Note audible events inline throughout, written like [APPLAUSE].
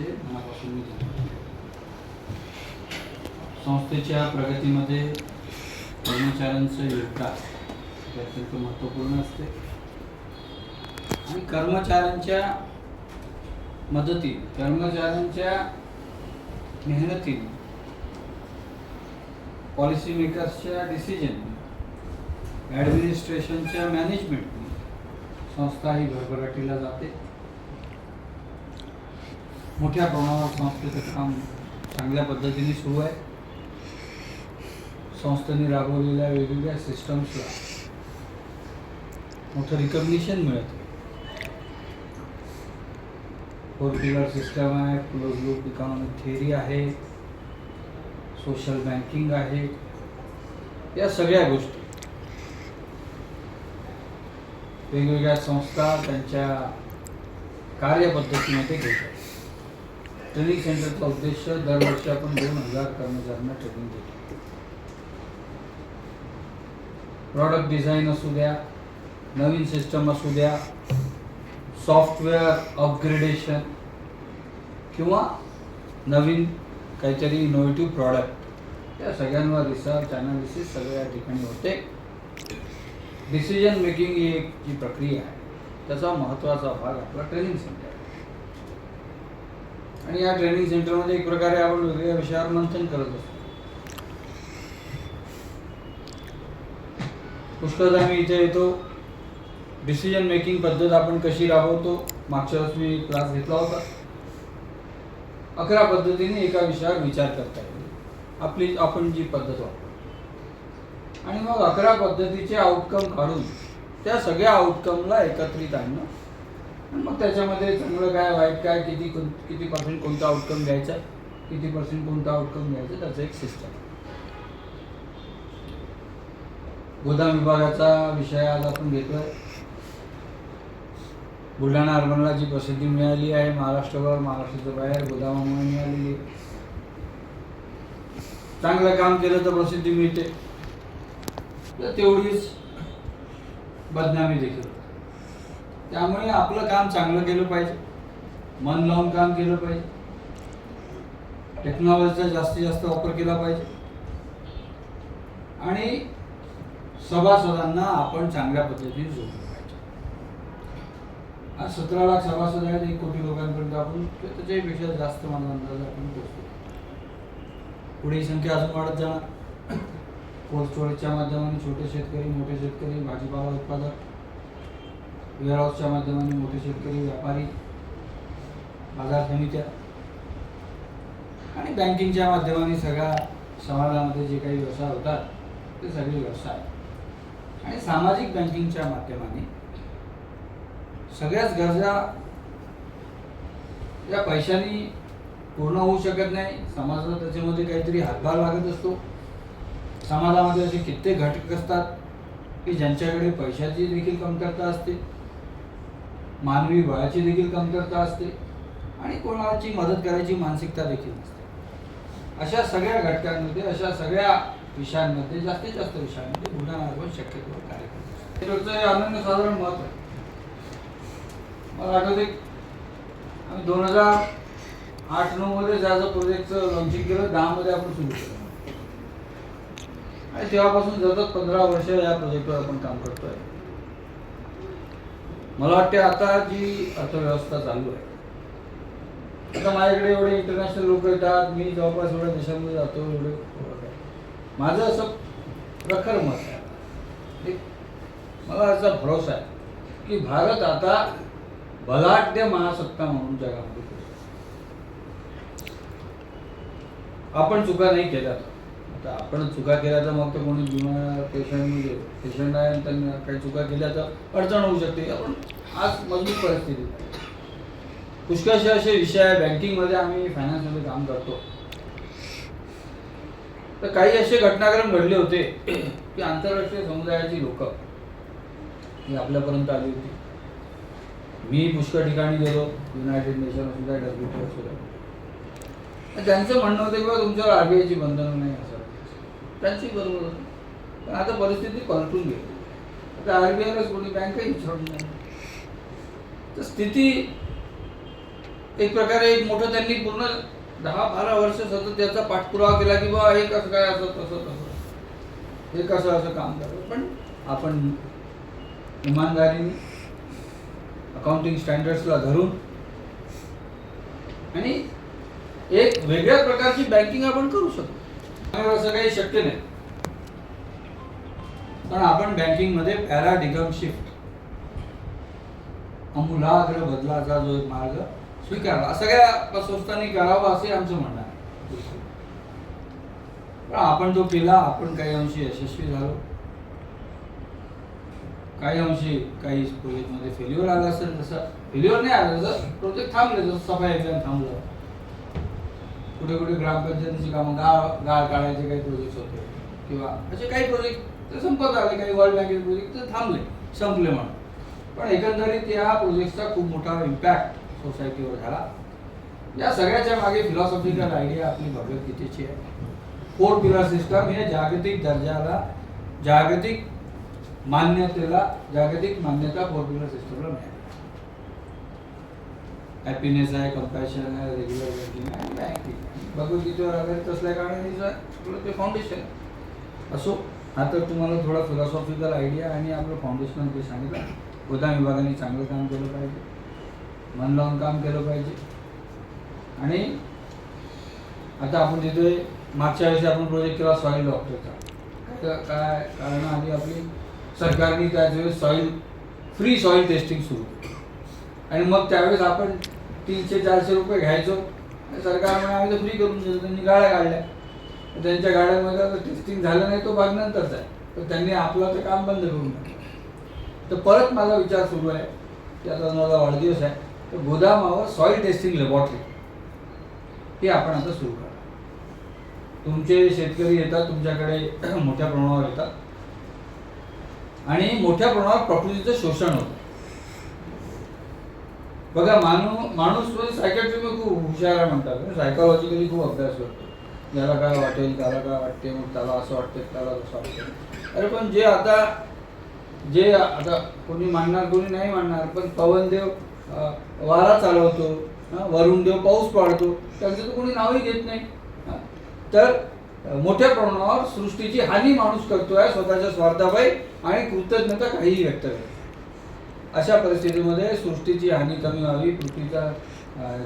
शुभेच्छे मनापासून मी देतो संस्थेच्या प्रगतीमध्ये कर्मचाऱ्यांचं योगदान हे अत्यंत महत्त्वपूर्ण असते. आणि कर्मचाऱ्यांच्या मदती कर्मचाऱ्यांच्या मेहनतीने पॉलिसी मेकर्सच्या डिसिजन ॲडमिनिस्ट्रेशनच्या मॅनेजमेंटने संस्था ही भरभराटीला जाते. मोठ्या प्रमाणावर संस्थेचं काम चांगल्या पद्धतीने सुरू आहे. संस्थेने राबवलेल्या वेगवेगळ्या सिस्टम्सला मोठं रिकग्निशन मिळत. फोर पिलर सिस्टम आहे क्लोज लूप इकॉनॉमिक थिअरी आहे सोशल बँकिंग आहे या सगळ्या गोष्टी. वेगवेगळ्या संस्था त्यांच्या कार्यपद्धतीमध्ये घेतात. ट्रेनिंग सेंटरचा उद्देश दरवर्षी आपण दोन हजार कर्मचाऱ्यांना ट्रेनिंग देतो. प्रॉडक्ट डिझाईन असू द्या नवीन सिस्टम असू द्या सॉफ्टवेअर अपग्रेडेशन किंवा नवीन काहीतरी इनोव्हेटिव्ह प्रॉडक्ट या सगळ्यांवर रिसर्च अनालिसिस सगळ्या या ठिकाणी होते. डिसिजन मेकिंग ही एक जी प्रक्रिया आहे त्याचा महत्त्वाचा भाग आपला ट्रेनिंग सेंटर आणि या ट्रेनिंग सेंटरमध्ये एक प्रकारे आपण वेगवेगळ्या विषयावर मंथन करत असतो. पुष्कळ मी इथे येतो. डिसिजन मेकिंग पद्धत आपण कशी राबवतो? मागच्या वेळेस मी क्लास घेतला होता. अकरा पद्धतीने एका विषयावर विचार करता येईल. आपली आपण जी पद्धत वापरतो. आणि मग अकरा पद्धतीचे आउटकम काढून त्या सगळ्या आउटकमला एकत्रित आणणं मग त्याच्यामध्ये चांगलं काय वाईट काय किती किती पर्सेंट कोणता आउटकम घ्यायचा किती पर्सेंट कोणता आउटकम घ्यायचा त्याचं एक सिस्टम गोदाम विभागाचा विषय आज आपण घेतोय. बुलढाणा अर्बनला जी प्रसिद्धी मिळाली आहे महाराष्ट्रभर महाराष्ट्राच्या बाहेर गोदामामुळे मिळालेली आहे. चांगलं काम केलं तर प्रसिद्धी मिळते. तर तेवढीच बदनामी देखील. त्यामुळे आपलं काम चांगलं केलं पाहिजे. मन लावून काम केलं पाहिजे. टेक्नॉलॉजीचा जास्तीत जास्त वापर केला पाहिजे. आणि सभासदांना आपण चांगल्या पद्धतीने जोडलं पाहिजे. आज सतरा लाख सभासद आहेत एक कोटी लोकांपर्यंत आपण त्याच्याहीपेक्षा जास्त माझा अंदाज आपण पोहोचतो पुढे ही संख्या अजून वाढत जाणार. [CLEARS THROAT] कोल्ड स्टोरेजच्या माध्यमाने छोटे शेतकरी मोठे शेतकरी भाजीपाला उत्पादक वेअरहाऊसच्या माध्यमाने मोठे शेतकरी व्यापारी बाजार समित्या आणि बँकिंगच्या माध्यमाने सगळ्या समाजामध्ये जे काही व्यवसाय होतात ते सगळे व्यवसाय आणि सामाजिक बँकिंगच्या माध्यमाने सगळ्याच गरजा या पैशाने पूर्ण होऊ शकत नाही. समाजाला त्याच्यामध्ये काहीतरी हातभार लागत असतो. समाजामध्ये असे कित्येक घटक असतात की ज्यांच्याकडे पैशाची देखील कमतरता असते. मानवी बळाची देखील कमतरता असते आणि कोणाची मदत करायची मानसिकता देखील नसते. अशा सगळ्या घटकांमध्ये अशा सगळ्या विषयांमध्ये जास्तीत जास्त विषयांमध्ये बुलढाणा शक्यतो कार्य करतो हे अनन्यसाधारण महत्त्व आहे. मला आठवते आम्ही दोन हजार आठ नऊ मध्ये ज्याचं प्रोजेक्टचं लॉन्चिंग केलं दहा मध्ये आपण सुरू केलं. आणि तेव्हापासून सतत पंधरा वर्ष या प्रोजेक्टवर आपण काम करतोय. मला वाटते आता जी अर्थव्यवस्था चालू आहे आता माझ्याकडे एवढे इंटरनॅशनल लोक येतात मी जवळपास एवढ्या देशांमध्ये जातो एवढे माझं असं प्रखर मत आहे. मला असा भरोसा आहे की भारत आता बलाढ्य महासत्ता म्हणून जगामध्ये आपण चुका नाही केल्या. तर. आपण चुका केल्या तर मग तर कोणी जुना पेशंट पेशंट आहे आणि त्यांना काही चुका केल्या तर अडचण होऊ शकते. आपण आज मजबूत परिस्थिती. पुष्कळसे असे विषय आहे. बँकिंगमध्ये आम्ही फायनान्समध्ये काम करतो. तर काही असे घटनाक्रम घडले होते [CLEARS THROAT] की आंतरराष्ट्रीय समुदायाची लोक ही आपल्यापर्यंत आली होती. मी पुष्कळ ठिकाणी गेलो. युनायटेड नेशन असू द्या डब्ल्यू असू द्या त्यांचं म्हणणं होतं की बा तुमच्यावर आरबीआयची बंधनं नाही असं. त्यांची बरोबर होती. पण आता परिस्थिती पलटून गेली. आता आरबीआयलाच कोणी बँकही विचारून नाही. तर स्थिती एक प्रकारे एक मोठं त्यांनी पूर्ण दहा बारा वर्ष सतत त्याचा पाठपुरावा केला की बा हे कसं काय असं तसं तसं. हे कसं असं काम करावं पण आपण इमानदारीने अकाउंटिंग स्टँडर्ड्सला धरून आणि एक वेगळ्या प्रकारची बँकिंग आपण करू शकतो. असं काही शक्य नाही. पण आपण बँकिंगमध्ये पॅराडिगम शिफ्ट अमूलाग्र बदलाचा जो एक मार्ग स्वीकारला सगळ्या संस्थांनी करावा असे आमचं म्हणणं आहे. पण आपण तो केला आपण काही अंशी यशस्वी झालो. काही अंशी काही प्रोजेक्टमध्ये फेल्युअर आला असेल तसं फेल्युअर नाही आलं जसं प्रोजेक्ट थांबले जसं सफाई अभियान थांबलं. कुठे कुठे ग्रामपंचायतीची कामं गाळ गाळ काढायचे काही प्रोजेक्ट होते. किंवा असे काही प्रोजेक्ट ते संपत आले काही वर्ल्ड बँकेचे प्रोजेक्ट तर थांबले संपले म्हणून. पण एकंदरीत या प्रोजेक्टचा खूप मोठा इम्पॅक्ट सोसायटीवर झाला. या सगळ्याच्या मागे फिलॉसॉफिकल आयडिया आपली भगवद्गीतेची आहे. फोर पिलर सिस्टम हे जागतिक दर्जाला जागतिक मान्यतेला जागतिक मान्यता फोर पिलर सिस्टमला मिळाली. हॅपीनेस आहे कंपॅशन आहे रेग्युलर बँकिंग आहे बँकिंग भगवद्गीतेवर आधारित असल्या कारणाने सगळं ते फाउंडेशन असो हा तर तुम्हाला थोडा फिलॉसॉफिकल आयडिया आणि आपलं फाउंडेशनल ते सांगितलं गोदाम विभागाने चांगलं काम केलं पाहिजे मन लावून काम केलं पाहिजे. आणि आता आपण तिथे मागच्या वेळेस आपण प्रोजेक्ट केला सॉईल डॉक्टरचा काय कारण आधी आपली सरकारने त्याच वेळेस सॉईल फ्री सॉईल टेस्टिंग सुरू केली. आणि मग त्यावेळेस आपण तीनशे चारशे रुपये घ्यायचो. सरकारमुळे सरकार आम्ही तर फ्री करून देतो. त्यांनी गाड्या काढल्या. त्यांच्या गाड्यांमध्ये आता टेस्टिंग झालं नाही तो भाग नंतरचा आहे. तर त्यांनी आपलं तर काम बंद करून टाकलं. तर परत माझा विचार सुरू आहे. की आता माझा वाढदिवस आहे. तर गोदामावर सॉईल टेस्टिंग लॅबॉरेटरी हे आपण आता सुरू करा. तुमचे शेतकरी येतात तुमच्याकडे मोठ्या प्रमाणावर येतात. आणि मोठ्या प्रमाणावर प्रकृतीचं शोषण होतं. बघा माणू माणूस म्हणजे सायकॅट्री खूप हुशार आहे म्हणतात. सायकॉलॉजिकली खूप अभ्यास करतो. ज्याला काय वाटेल त्याला काय वाटते मग त्याला असं वाटते त्याला असं वाटतं. अरे पण जे आता जे आता कोणी मानणार कोणी नाही मानणार पण पवनदेव वारा चालवतो हं, वरुण देव पाऊस पाडतो त्यांचं तर कोणी नावही घेत नाही. तर मोठ्या प्रमाणावर सृष्टीची हानी माणूस करतोय स्वतःच्या स्वार्थापायी आणि कृतज्ञता काहीही व्यक्त करतो अशा परिस्थितीमध्ये सृष्टीची हानी कमी व्हावी पृथ्वीचा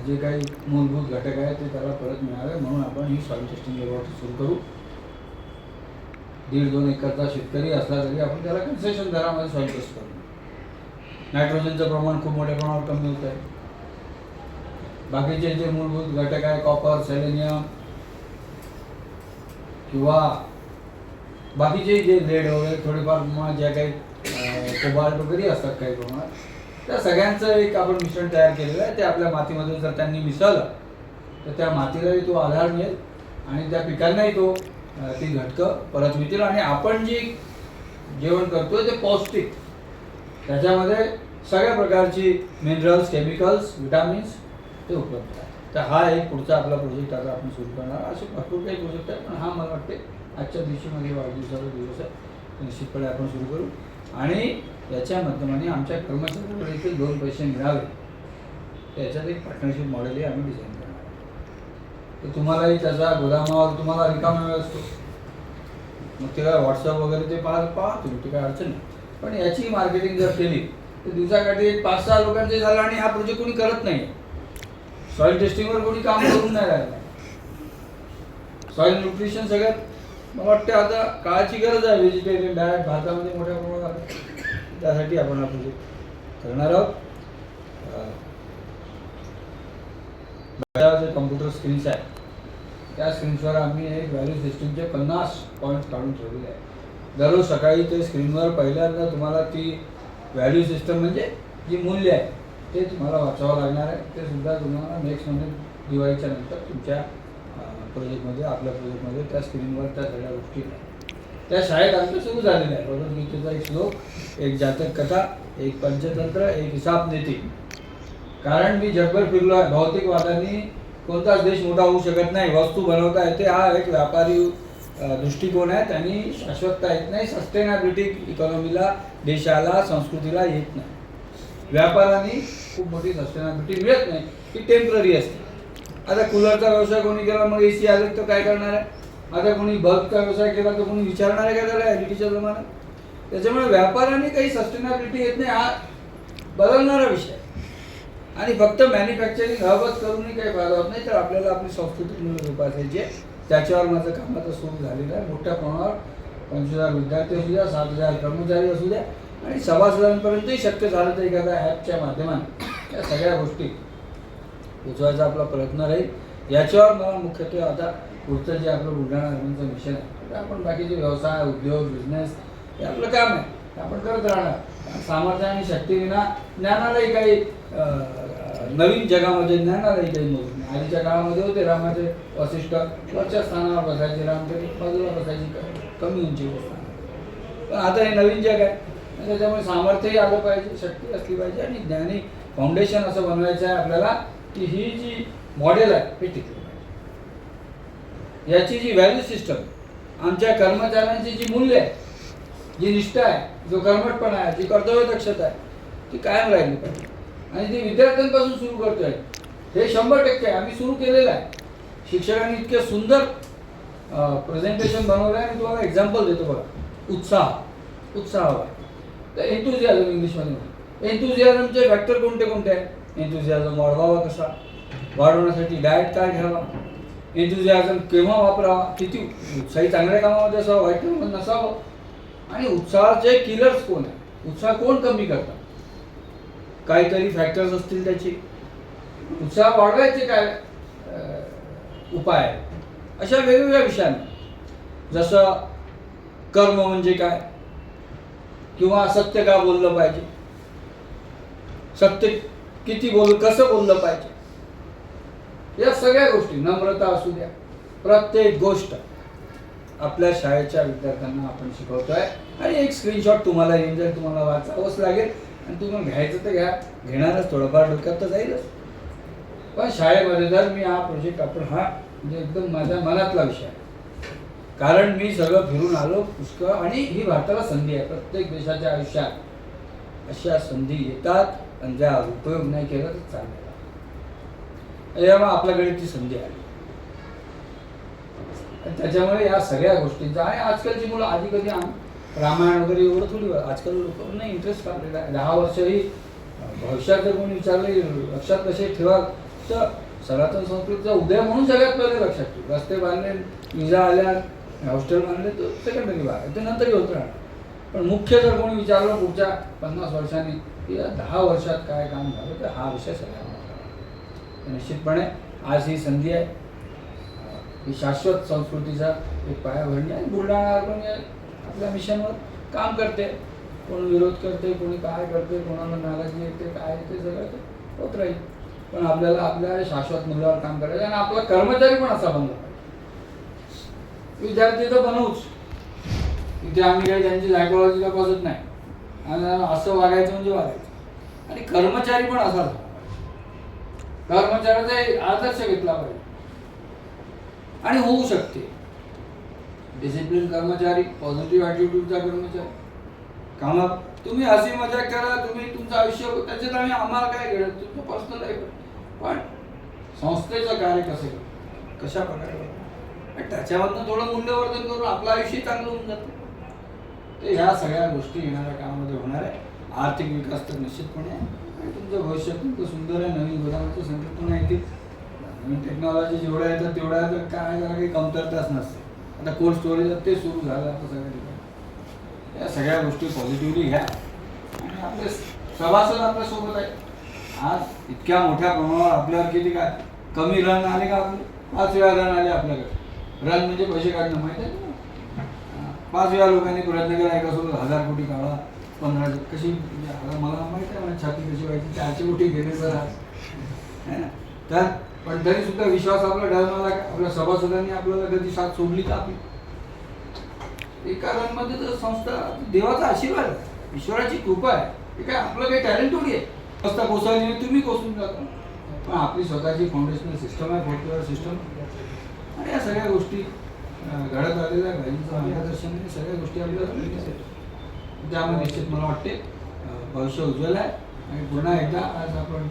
जे काही मूलभूत घटक आहे ते त्याला परत मिळावे म्हणून आपण ही सॉइल टेस्टिंग लॅबॉरेटरी सुरू करू. दीड दोन एकरचा शेतकरी असला तरी आपण त्याला कन्सेशन दरामध्ये सॉइल टेस्ट करू. नायट्रोजनचं प्रमाण खूप मोठ्या प्रमाणावर कमी होत आहे. बाकीचे जे मूलभूत घटक आहे कॉपर सेलेनियम किंवा बाकीचे जे लेड वगैरे थोडेफार प्रमाणात ज्या काही कोबाल्ट वगैरे असतात काही प्रमाणात. त्या सगळ्यांचं एक आपण मिश्रण तयार केलेलं आहे. ते आपल्या मातीमध्ये जर त्यांनी मिसळलं तर त्या मातीलाही तो आधार मिळेल आणि त्या पिकांनाही तो ती घटकं परत मिळतील. आणि आपण जी जेवण करतोय ते पौष्टिक. त्याच्यामध्ये सगळ्या प्रकारची मिनरल्स केमिकल्स विटामिन्स ते उपलब्ध आहेत. तर हा एक पुढचा आपला प्रोजेक्ट आता आपण सुरू करणार. असे भरपूर काही प्रोजेक्ट आहेत पण हा मला वाटते आजच्या दिवशी माझे वाढदिवसाचा दिवस आहे. निश्चितपणे आपण सुरू करू. आणि याच्या माध्यमाने आमच्या कर्मचाऱ्यांना देखील दोन पैसे मिळावे. त्याच्यात एक पार्टनरशिप मॉडेलही आम्ही डिझाईन करणार तर तुम्हालाही त्याचा गोदामावर तुम्हाला रिकामा वेळ असतो. मग ते व्हॉट्सअप वगैरे ते पाहा पहा तुम्ही ते काय अडचण नाही. पण याची मार्केटिंग जर केली तर दिवसाकाठी एक पाच सहा लोकांचे झालं आणि हा प्रोजेक्ट कोणी करत नाही. सॉईल टेस्टिंगवर कोणी काम करून नाही राहिलं. सॉईल न्यूट्रिशन सगळ्यात मला वाटतं आता काळाची गरज आहे व्हेजिटेरियन डायट भारतामध्ये मोठ्या प्रमाणात त्यासाठी आपण हा प्रोजेक्ट करणार आहोत जे कम्प्युटर स्क्रीन्स आहेत त्या स्क्रीन्सवर आम्ही एक व्हॅल्यू सिस्टीमचे पन्नास पॉईंट काढून ठेवलेले आहे दररोज सकाळी ते स्क्रीनवर पहिल्यांदा तुम्हाला ती व्हॅल्यू सिस्टम म्हणजे जी मूल्य आहे ते तुम्हाला वाचावं लागणार आहे. ते सुद्धा तुम्हाला नेक्स्ट म्हणजे दिवाळीच्या नंतर तुमच्या प्रोजेक्टमध्ये आपल्या प्रोजेक्टमध्ये त्या स्क्रीनवर त्या सगळ्या गोष्टी आहेत त्या शाळेत आमचं सुरू झालेलं आहे. भगवद्गीतेचा एक श्लोक एक जातक कथा एक पंचतंत्र एक हिसाब नीती. कारण मी जगभर फिरलो आहे भौतिकवादाने कोणताच देश मोठा होऊ शकत नाही. वस्तू बनवता येते. हा एक व्यापारी दृष्टिकोन आहे. त्यांनी शाश्वतता येत नाही. सस्टेनाबिलिटी इकॉनॉमीला देशाला संस्कृतीला येत नाही. व्यापाराने खूप मोठी सस्टेनाबिलिटी मिळत नाही. ती टेंपररी असते. आता कूलरचा व्यवसाय कोणी केला मग ए सी आले तर काय करणार आहे? आता कोणी बगचा व्यवसाय केला तर कोणी विचारणार आहे का त्याला एलईडीच्या जमान्यात त्याच्यामुळे व्यापाराने काही सस्टेनेबिलिटी येत नाही हा बदलणारा विषय. आणि फक्त मॅन्युफॅक्चरिंग हबच करूनही काही फायदा होत नाही तर आपल्याला आपली संस्कृती म्हणून जोपासायची त्याच्यावर माझं कामाचं सुरू झालेलं आहे. मोठ्या प्रमाणावर पंचवीस हजार विद्यार्थी असू द्या सात हजार कर्मचारी असू द्या आणि सभासदांपर्यंतही शक्य झालं तर एखाद्या ॲपच्या माध्यमाने या सगळ्या गोष्टी पोचवायचा आपला प्रयत्न राहील. याच्यावर मला मुख्यत्वे आता पुढचं जे आपलं बुलढाणा अर्बनचं मिशन आहे आपण बाकीचे व्यवसाय उद्योग बिझनेस हे आपलं काम आहे. आपण करत राहणार. सामर्थ्य आणि शक्तीविना ज्ञानालाही काही नवीन जगामध्ये ज्ञानालाही काही मोजत नाही. आधीच्या काळामध्ये होते रामाचे वसिष्ठ वरच्या स्थानावर बसायचे राम तरी बाजूला बसायची कमी उंची स्थान पण आता हे नवीन जग आहे. आणि त्याच्यामुळे सामर्थ्यही आलं पाहिजे शक्ती असली पाहिजे आणि ज्ञानी फाउंडेशन असं बनवायचं आहे आपल्याला की ही जी मॉडेल आहे हे टिकलं. याची जी व्हॅल्यू सिस्टम आमच्या कर्मचाऱ्यांची जी मूल्य आहे जी निष्ठा आहे जो कर्मटपणा आहे जी कर्तव्य दक्षता आहे ती कायम राहिली पाहिजे. आणि ती विद्यार्थ्यांपासून सुरू करतोय. हे शंभर टक्के आहे. आम्ही सुरू केलेलं आहे. शिक्षकांनी इतके सुंदर प्रेझेंटेशन बनवलं आहे. आणि तुम्हाला एक्झाम्पल देतो बघा. उत्साह. उत्साह तर एन्थुझियाझम इंग्लिशमध्ये एन्थुझियाझमचे फॅक्टर कोणते कोणते आहेत एन्थुझियाझम वाढवावा कसा? वाढवण्यासाठी डाएट काय घ्यावा? एन्थुझियाझम केव्हा वापरा किती उत्साही चांगल्या कामामध्ये असावं वाईट कामामध्ये नसावं? आणि उत्साहाचे किलर्स कोण आहे उत्साह कोण कमी करतात? काहीतरी फॅक्टर्स असतील त्याचे. उत्साह वाढवायचे काय उपाय? आहेत अशा वेगवेगळ्या विषयांना जसं कर्म म्हणजे काय? किंवा सत्य का बोललं पाहिजे? सत्य किती बोल कसं बोललं पाहिजे? या सगळ्या गोष्टी नम्रता असू द्या प्रत्येक गोष्ट आपल्या शाळेच्या विद्यार्थ्यांना आपण शिकवतोय. आणि एक स्क्रीनशॉट तुम्हाला येऊन जर तुम्हाला वाचावंच लागेल. आणि तुम्ही घ्यायचं तर घ्या घेणारच थोडंफार डोक्यात तर जाईलच. पण शाळेमध्ये जर मी हा प्रोजेक्ट आपण हा म्हणजे एकदम माझ्या मनातला विषय आहे. कारण मी सगळं फिरून आलो पुष्कळ आणि ही भारताला संधी आहे. प्रत्येक देशाच्या आयुष्यात अशा संधी येतात आणि ज्या उपयोग नाही केला तर चाललेला त्यामुळे आपल्याकडे ती संधी आहे त्याच्यामुळे या सगळ्या गोष्टींचा आणि आजकालची मुलं आधी कधी रामायण वगैरे एवढं थोडी आजकाल लोकांना इंटरेस्ट काढलेला आहे. दहा वर्षही भविष्यात जर कोणी विचारले लक्षात कसे ठेवा तर सनातन संस्कृतीचा उदय म्हणून सगळ्यात पहिले लक्षात ठेवू. रस्ते बांधले विजा आल्या हॉस्टेल बांधले तर सेकंडरी भाग ते नंतरही होत राहणार. पण मुख्य जर कोणी विचारलं पुढच्या पन्नास वर्षांनी की दहा वर्षात काय काम झालं तर हा विषय सगळ्या निश्चितपणे आज ही संधी आहे. ही शाश्वत संस्कृतीचा एक पायाभरणी आहे. बुलढाणा पण आपल्या मिशनवर काम करते. कोण विरोध करते कोणी काय करते कोणाला नाराजी येते काय येते सगळं ते होत राहील. पण आपल्याला आपल्या शाश्वत मूल्यावर काम करायचं आणि आपला कर्मचारी पण असा बनला पाहिजे. विद्यार्थी तर बनवूच. इथे आम्ही काही त्यांची सायकोलॉजी तपासत नाही. आणि असं वागायचं म्हणजे वागायचं. आणि कर्मचारी पण असा झाला कर्मचाऱ्याचा आदर्श घेतला पाहिजे. आणि होऊ शकते. डिसिप्लिन कर्मचारी पॉझिटिव्ह ॲटिट्यूडचा कर्मचारी. कामात तुम्ही हसी मजाक करा तुम्ही तुमचं आयुष्य त्याच्यात आम्ही आम्हाला काय घडत तुमचं पर्सनल लाईफ पण संस्थेचं कार्य कसं कशा प्रकारे त्याच्यामधनं थोडं मूल्यवर्धन करून आपलं आयुष्य चांगलं होऊन जातं. तर ह्या सगळ्या गोष्टी येणाऱ्या कामामध्ये होणार आहे. आर्थिक विकास तर निश्चितपणे आहे तुमचं भविष्य खूप सुंदर आहे नवीन गोदामाचं संकल्पना येतील नवीन टेक्नॉलॉजी जेवढ्या येतात तेवढ्या तर काय जरा काही कमतरताच नसते. आता कोल्ड स्टोरेज ते सुरू झालं आता सगळ्या ठिकाणी या सगळ्या गोष्टी पॉझिटिव्हली घ्या. आणि आपले सभासद आपल्यासोबत आहे आज इतक्या मोठ्या प्रमाणावर आपल्यावर किती काय? कमी रन आले का आपले? पाच वेळा रन आले आपल्याकडे. रन म्हणजे पैसे काढणं माहिती आहे? पाच वेळा लोकांनी प्रयत्न केला एकासोबत हजार कोटी काढा. पंधरा कशी? म्हणजे आता मला माहिती आहे मला छाती कशी व्हायची चारशे कोटी घेणे जरा. तर पण तरी सुद्धा विश्वास आपला डळमळला आपल्या सभासदांनी आपल्याला कधी साथ सोडली का आपली? एका रनमध्ये तर संस्था देवाचा आशीर्वाद आहे. ईश्वराची कृपा आहे. हे काय आपलं काही टॅलेंट थोडी आहे? संस्था कोसळली तुम्ही कोसळून जाता. पण आपली स्वतःची फाउंडेशनल सिस्टम आहे फोर्टवेअर सिस्टम आणि या सगळ्या गोष्टी घडत आलेल्या गाईंचं मार्गदर्शन सगळ्या गोष्टी आपल्याला त्यामुळे निश्चित मला वाटते. भविष्य उज्ज्वल आहे. आणि पुन्हा एकदा आज आपण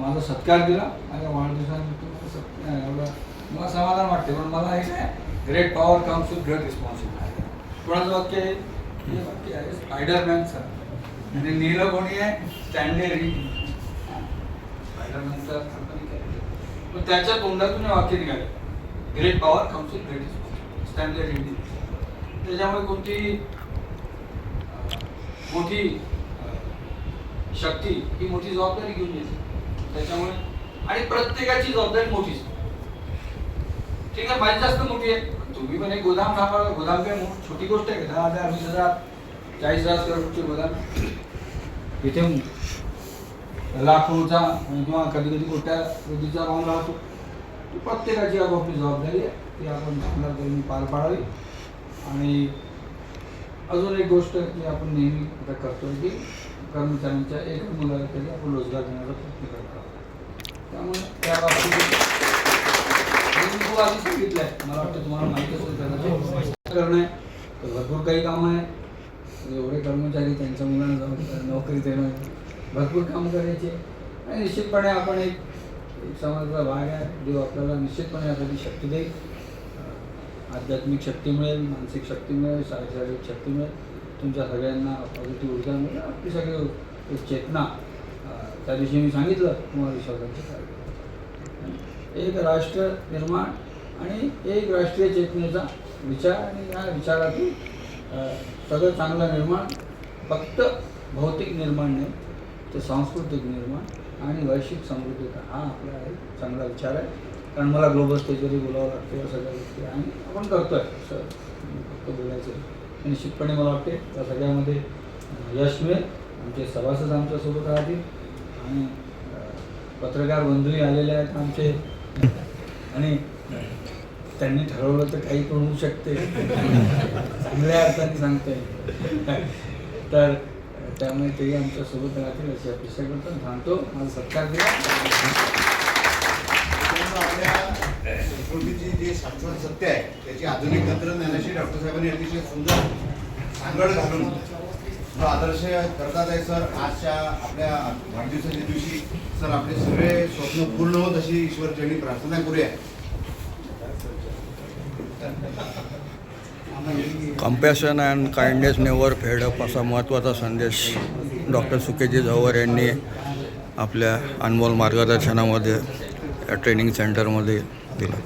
माझा सत्कार दिला माझ्या वाढदिवसानिमित्त एवढं मला समाधान वाटते. पण मला हे काय great power comes with great responsibility कोणाचं वाक्य आहे? हे वाक्य आहे स्पायडरमॅन सर आणि लिहिलं कोणी आहे? स्टँडे री स्पायडरमॅनचा पण त्याच्या तोंडातून हे वाक्य निघाले. Great power comes with great responsibility स्टँडे री त्याच्यामुळे कोणती मोठी शक्ती ही मोठी जबाबदारी घेऊन येते त्याच्यामुळे आणि प्रत्येकाची जबाबदारी मोठीच. ठीक आहे माझी जास्त मोठी आहे. तुम्ही पण एक गोदाम सांभाळ गोदाम काय मोठी छोटी गोष्ट आहे दहा हजार वीस हजार चाळीस हजार करोडचे गोदाम. इथे लाखोचा किंवा कधी कधी कोट्या कोटीचा माल राहतो. प्रत्येकाची आपापली जबाबदारी आहे. ती आपण पार पाडावी. आणि अजून एक गोष्ट की आपण नेहमी आता करतोय की कर्मचाऱ्यांच्या एक मुलाला तरी आपण रोजगार देण्याचा प्रयत्न करत त्यामुळे त्या बाबतीत आधी सांगितलं आहे मला वाटतं तुम्हाला माहिती असेल कदाचित. करणं आहे तर भरपूर काही कामं आहे. एवढे कर्मचारी त्यांच्या मुलांना जाऊन नोकरी देणं भरपूर कामं करायचे. आणि निश्चितपणे आपण एक समाजाचा भाग आहे. देव आपल्याला निश्चितपणे यासाठी शक्ती देईल. आध्यात्मिक शक्ती मिळेल मानसिक शक्ती मिळेल शारीरिक शारीरिक शक्ती मिळेल तुमच्या सगळ्यांना पॉझिटिव्ह ऊर्जा मिळेल. आपली सगळी एक चेतना. त्या दिवशी मी सांगितलं तुम्हाला विश्वासाचे कार्य एक राष्ट्र निर्माण आणि एक राष्ट्रीय चेतनेचा विचार आणि या विचारातून सगळं चांगलं निर्माण फक्त भौतिक निर्माण नाही तर सांस्कृतिक निर्माण आणि वैश्विक समृद्धीचा हा आपला एक चांगला विचार आहे. कारण मला ग्लोबल स्टेजवरही बोलावं लागते सगळ्या गोष्टी. आणि आपण करतोय असं. फक्त बोलायचं निश्चितपणे मला वाटते त्या सगळ्यामध्ये यश मिळेल. आमचे सभासद आमच्यासोबत राहतील. आणि पत्रकार बंधूही आलेले आहेत आमचे. आणि त्यांनी ठरवलं तर काही पण होऊ शकते. चांगल्या अर्थाने सांगते तर त्यामुळे तेही आमच्यासोबत राहतील अशी अपेक्षा करतो. थांबतो माझा सत्कार दिला मित्रांनो, आपल्या संस्कृतीची जी शाश्वत सत्य आहे. त्याची आधुनिक तंत्रज्ञानाशी डॉक्टर साहेबांनी अतिशय सुंदर सांगड घालून जो आदर्श करतात आहे सर. आजच्या आपल्या वाढदिवसाच्या दिवशी सर आपले सगळे स्वप्न पूर्ण होत अशी ईश्वरचरणी प्रार्थना करूया. Compassion and kindness never fed up असा महत्त्वाचा संदेश डॉक्टर सुकेजी झवर यांनी आपल्या अनमोल मार्गदर्शनामध्ये ट्रेनिंग सेंटरमध्ये दिला.